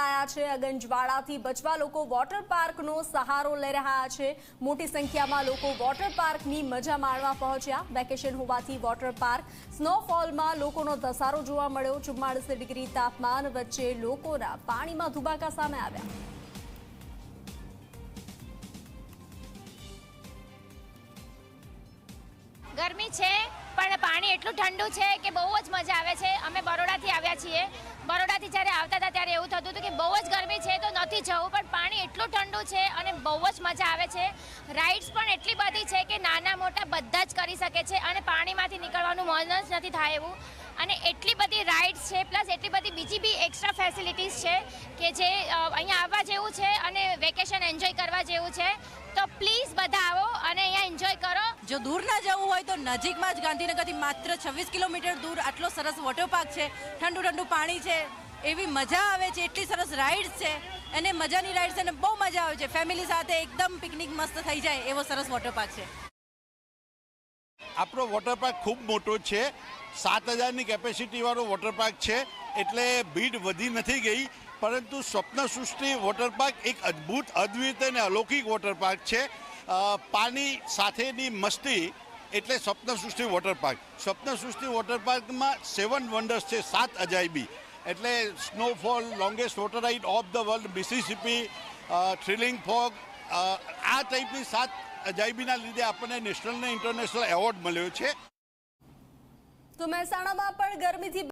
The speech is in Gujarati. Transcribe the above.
પકડાયા છે. અગંજવાડાથી બચવા લોકો વોટર પાર્કનો સહારો લઈ રહ્યા છે. મોટી સંખ્યામાં લોકો વોટર પાર્કની મજા માણવા પહોંચ્યા. વેકેશન હોવાથી વોટર પાર્ક સ્નોફોલમાં લોકોનો ધસારો જોવા મળ્યો. ચુમ્માળીસ ડિગ્રી તાપમાન વચ્ચે લોકોના પાણીમાં ધુબાકા સામે આવ્યા. ગરમી છે, પણ પાણી એટલું ઠંડુ છે કે બહુ જ મજા આવે છે. અમે બરોડાથી આવ્યા છીએ. બરોડાથી થતું હતું કે બહુ જ ગરમી છે તો નથી જવું, પણ પાણી એટલું ઠંડુ છે અને બહુ જ મજા આવે છે. રાઇડ્સ પણ એટલી બધી છે કે નાના મોટા બધા જ કરી શકે છે અને પાણીમાંથી નીકળવાનું મન જ નથી થાય એવું. અને એટલી બધી રાઇડ્સ છે પ્લસ એટલી બધી બીજી બી એક્સ્ટ્રા ફેસિલિટીઝ છે કે જે અહીંયા આવવા જેવું છે અને વેકેશન એન્જોય કરવા જેવું છે. તો પ્લીઝ બધા આવો અને અહીંયા એન્જોય કરો. જો દૂર ના જવું હોય તો નજીકમાં જ ગાંધીનગરથી માત્ર છવ્વીસ કિલોમીટર દૂર આટલો સરસ વોટર પાર્ક છે. ઠંડુ ઠંડુ પાણી છે. એવી મજા આવે છે, એટલી સરસ રાઇડ્સ છે. અને મજાની રાઇડ્સ અને બહુ મજા આવે છે. ફેમિલી સાથે એકદમ પિકનિક મસ્ત થઈ જાય એવો સરસ વોટર પાર્ક છે. આપણો વોટર પાર્ક ખૂબ મોટો છે. સાત હજારની કેપેસિટીવાળો વોટર પાર્ક છે. એટલે ભીડ વધી નથી ગઈ, પરંતુ સ્વપ્નસૃષ્ટિ વોટરપાર્ક વોટર પાર્ક એક અદ્ભુત, અદ્વિત અને અલૌકિક વોટર પાર્ક છે. પાણી સાથેની મસ્તી એટલે સ્વપ્નસૃષ્ટિ વોટરપાર્ક વોટર પાર્ક સ્વપ્ન વોટર પાર્કમાં સેવન વન્ડર્સ છે, સાત અજાયબી. એટલે snowfall longest water ride of the world Mississippi thrilling fog આ ટાઈપની સાત અજાયબીના લીધે આપણને નેશનલ ને ઇન્ટરનેશનલ એવોર્ડ મળ્યો છે. તો મહેસાણામાં પણ ગરમીથી